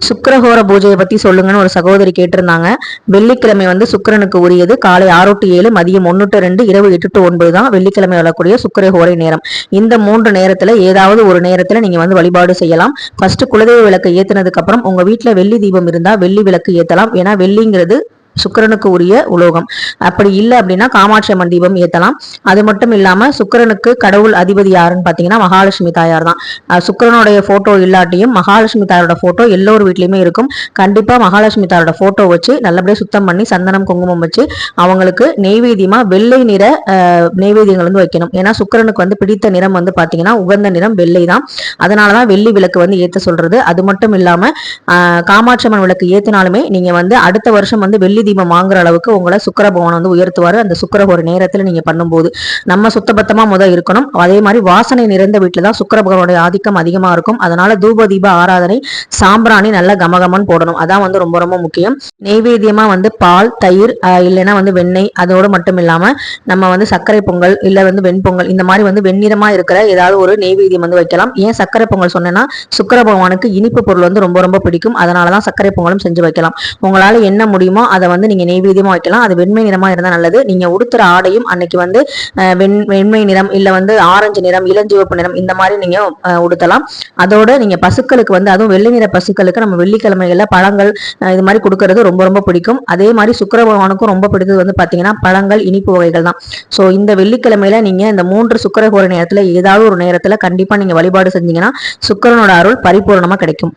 சுக்கிரஹோர பூஜையை பத்தி சொல்லுங்கன்னு ஒரு சகோதரி கேட்டிருந்தாங்க. வெள்ளிக்கிழமை வந்து சுக்கரனுக்கு உரியது. காலை ஆறு டு ஏழு மதியம் ஒன்று டு ரெண்டு இரவு எட்டு டு ஒன்பது தான் வெள்ளிக்கிழமை வரக்கூடிய சுக்கிரஹோரை நேரம். இந்த மூன்று நேரத்துல ஏதாவது ஒரு நேரத்துல நீங்க வந்து வழிபாடு செய்யலாம். ஃபர்ஸ்ட் குலதெய்வ விளக்கு ஏத்துனதுக்கு அப்புறம் உங்க வீட்டுல வெள்ளி தீபம் இருந்தா வெள்ளி விளக்கு ஏத்தலாம். ஏன்னா வெள்ளிங்கிறது சுக்கிரனுக்கு உரிய உலோகம். அப்படி இல்லை அப்படின்னா காமாட்சி அம்மன் தீபம் ஏற்றலாம் அது மட்டும் இல்லாமல் சுக்கிரனுக்கு கடவுள் அதிபதி யாருன்னு பார்த்தீங்கன்னா மகாலட்சுமி தாயார் தான். சுக்கரனுடைய சுக்கிரனுடைய இல்லாட்டியும் மகாலட்சுமி தாயாரோட ஃபோட்டோ எல்லோர் வீட்லேயுமே இருக்கும். கண்டிப்பாக மகாலட்சுமி தாயாரோட ஃபோட்டோ வச்சு நல்லபடியாக சுத்தம் பண்ணி சந்தனம் குங்குமம் வச்சு அவங்களுக்கு நெய்வேதியமாக வெள்ளை நிற நெய்வேதியங்கள் வந்து வைக்கணும். ஏன்னா சுக்கிரனுக்கு வந்து பிடித்த நிறம் வந்து பார்த்தீங்கன்னா உகந்த நிறம் வெள்ளை தான். அதனாலதான் வெள்ளி விளக்கு வந்து ஏற்ற சொல்கிறது அது மட்டும் இல்லாமல் காமாட்சி அம்மன் விளக்கு ஏற்றினாலுமே நீங்கள் வந்து அடுத்த வருஷம் வந்து வெள்ளி தீபம் வாங்குற அளவுக்கு உங்களை சுக்கர பகவான் வந்து உயர்த்துவாரு. அந்த சுக்கர ஒரு நேரத்துல நீங்க பண்ணும்போது நம்ம சுத்தபத்தமா முதல் இருக்கணும். அதே மாதிரி வாசனை நிறைந்த வீட்டில் தான் சுக்கிர பகவானுடைய ஆதிக்கம் அதிகமா இருக்கும். அதனால தூப தீப ஆராதனை சாம்பிராணி நல்ல கமகமன் போடணும். அதான் வந்து ரொம்ப ரொம்ப முக்கியம். நெய்வேத்தியமா வந்து பால் தயிர் இல்லைன்னா வந்து வெண்ணெய் அதோடு மட்டும் இல்லாம நம்ம வந்து சர்க்கரை பொங்கல் இல்ல வந்து வெண்பொங்கல் இந்த மாதிரி வந்து வெண்ணிறமா இருக்கிற ஏதாவது ஒரு நெய்வேத்தியம் வந்து வைக்கலாம். ஏன் சர்க்கரை பொங்கல் சொன்னேன்னா சுக்கர பகவானுக்கு இனிப்பு பொருள் வந்து ரொம்ப ரொம்ப பிடிக்கும். அதனாலதான் சர்க்கரை பொங்கலும் செஞ்சு வைக்கலாம். உங்களால என்ன முடியுமோ அதை வந்து நீங்கள் நெய்வேத்தியமா வைக்கலாம். அது வெண்மை நிறமாக இருந்தால் நல்லது. நீங்கள் உடுத்துற ஆடையும் அன்னைக்கு வந்து வெண் வெண்மை நிறம் இல்லை வந்து ஆரஞ்சு நிறம் இளஞ்சிவப்பு நிறம் இந்த மாதிரி நீங்கள் உடுத்தலாம். அதோட நீங்கள் பசுக்களுக்கு வந்து அதுவும் வெள்ளை நிற பசுக்களுக்கு நம்ம வெள்ளிக்கிழமைகளில் பழங்கள் இது மாதிரி கொடுக்கறது ரொம்ப ரொம்ப பிடிக்கும். அதே மாதிரி சுக்கர பகவானுக்கும் ரொம்ப பிடித்தது வந்து பார்த்தீங்கன்னா பழங்கள் இனிப்பு வகைகள் தான். ஸோ இந்த வெள்ளிக்கிழமையில நீங்கள் இந்த மூன்று சுக்கிரகோர நேரத்தில் ஏதாவது ஒரு நேரத்தில் கண்டிப்பாக நீங்கள் வழிபாடு செஞ்சீங்கன்னா சுக்கரனோட அருள் பரிபூர்ணமாக கிடைக்கும்.